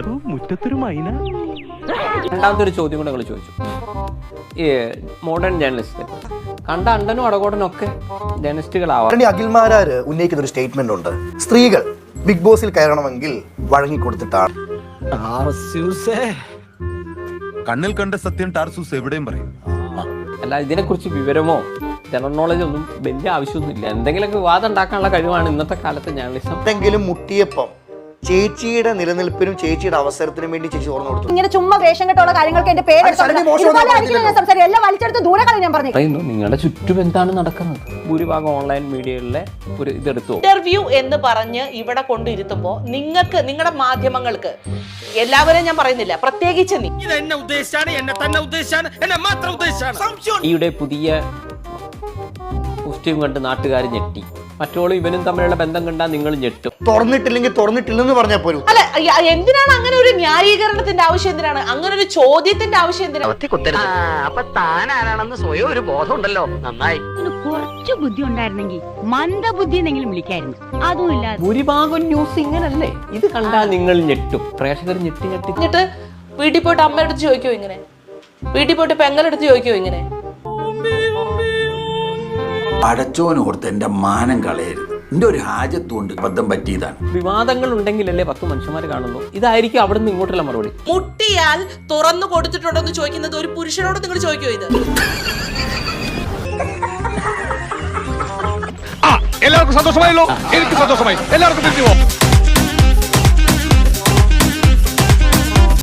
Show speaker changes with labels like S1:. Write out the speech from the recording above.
S1: അത് മുറ്റത്തൊരു മൈന.
S2: രണ്ടാമത്തെ ഒരു ചോദ്യം കൂടെ നിങ്ങൾ ചോദിച്ചു. ഈ മോഡേൺ ജേർണലിസ്റ്റ് കണ്ട അണ്ടനും അടകോടനും ഒക്കെ ജേർണലിസ്റ്റുകളാവാം.
S3: അഖിൽമാരാർ ഉന്നയിക്കുന്ന ഒരു സ്റ്റേറ്റ്മെന്റ് ഉണ്ട്. സ്ത്രീകൾ ബിഗ് ബോസിൽ കയറണമെങ്കിൽ വഴങ്ങിക്കൊടുത്തിട്ടാണ്
S4: കണ്ണിൽ കണ്ട സത്യം ടാർസൂസ് എവിടെയും പറയും.
S2: അല്ല ഇതിനെക്കുറിച്ച് വിവരമോ ജനറൽ നോളജ് ഒന്നും വലിയ ആവശ്യമൊന്നുമില്ല. എന്തെങ്കിലുമൊക്കെ വാദം ഉണ്ടാക്കാനുള്ള കഴിവാണ് ഇന്നത്തെ കാലത്ത് ജേർണലിസം
S3: എന്തെങ്കിലും മുട്ടിയപ്പം ചേച്ചിയുടെ നിലനിൽപ്പിനും ചേച്ചിയുടെ അവസരത്തിനും വേണ്ടി ചേച്ചി തുറന്നു കൊടുത്തു.
S5: ഇങ്ങനെ ചുമ്മാ വേഷം കെട്ടുള്ള കാര്യങ്ങൾക്ക് എന്റെ പേര്. സംസാരിക്കും എല്ലാം വലിച്ചെടുത്ത് ദൂരെ ഞാൻ പറഞ്ഞു.
S2: പറയുന്നു നിങ്ങളുടെ ചുറ്റും എന്താണ് നടക്കുന്നത്? ഭൂരിഭാഗം ഓൺലൈൻ മീഡിയകളിലെ ഒരു ഇതെടുത്തു.
S6: ഇന്റർവ്യൂ എന്ന് പറഞ്ഞ് ഇവിടെ കൊണ്ടിരുത്തുമ്പോ നിങ്ങൾക്ക് നിങ്ങളുടെ മാധ്യമങ്ങൾക്ക് എല്ലാവരെയും ഞാൻ പറയുന്നില്ല പ്രത്യേകിച്ച് നീ.
S1: എന്നെ ഉദ്ദേശിച്ചാണ് എന്നെ തന്നെ ഉദ്ദേശിച്ചാണ് എന്നെ മാത്രം ഉദ്ദേശിച്ചാണ്.
S2: ഈയുടെ പുതിയ കോസ്റ്റ്യൂം കണ്ട് നാട്ടുകാർ ഞെട്ടി. മറ്റോളും ഇവനും തമ്മിലുള്ള ബന്ധം കണ്ടാൽ നിങ്ങൾ ഞെട്ടും.
S3: തുറന്നിട്ടില്ലെങ്കിൽ തുറന്നിട്ടില്ലെന്ന് പറഞ്ഞാൽ പോലും
S6: അല്ല എന്തിനാണ് അങ്ങനെ ഒരു ന്യായീകരണത്തിന്റെ ആവശ്യം എന്തിനാണ്? അങ്ങനെ ഒരു ചോദ്യത്തിന്റെ ആവശ്യം എന്തിനാണ്
S7: അപ്പൊ താൻ ആരാണെന്ന് സ്വയം ഒരു ബോധം ഉണ്ടല്ലോ. നന്നായി.
S8: ഒന്ന് കുറച്ച് ബുദ്ധി ഉണ്ടായിരുന്നെങ്കിൽ മന്ദബുദ്ധി എന്നെങ്കിലും വിളിക്കായിരുന്നു. അതും ഇല്ലാതെ.
S2: ഭൂരിഭാഗം ന്യൂസ് ഇങ്ങനല്ലേ? ഇത് കണ്ടാൽ നിങ്ങൾ ഞെട്ടും. പ്രേക്ഷകർ ഞെട്ടി ഞെട്ടി.
S6: എന്നിട്ട് വീട്ടിൽ പോയിട്ട് അമ്മയുടെ അടുത്ത് ചോദിക്കോ ഇങ്ങനെ? വീട്ടിൽ പോയിട്ട് പെങ്ങളെടുത്ത് ചോദിക്കോ ഇങ്ങനെ?
S9: അടച്ചോനോർത്ത് എന്റെ മാനം കളയരുത്. എന്റെ ഒരു ഹാജത്തുകൊണ്ട് ബദ്ധം പറ്റിയതാണ്.
S2: വിവാദങ്ങൾ ഉണ്ടെങ്കിലല്ലേ പത്ത് മനുഷ്യന്മാർ കാണുന്നു ഇതായിരിക്കും അവിടെ നിന്ന് ഇങ്ങോട്ടുള്ള മറുപടി.
S6: മുട്ടിയാൽ തുറന്നു കൊടുത്തിട്ടുണ്ടോ എന്ന് ചോദിക്കുന്നത് ഒരു പുരുഷനോട് നിങ്ങൾ ചോദിക്കോ ഇത്?
S1: എല്ലാവർക്കും സന്തോഷമായല്ലോ. എനിക്ക് സന്തോഷമായി. എല്ലാവർക്കും തിരിച്ചു പോകാം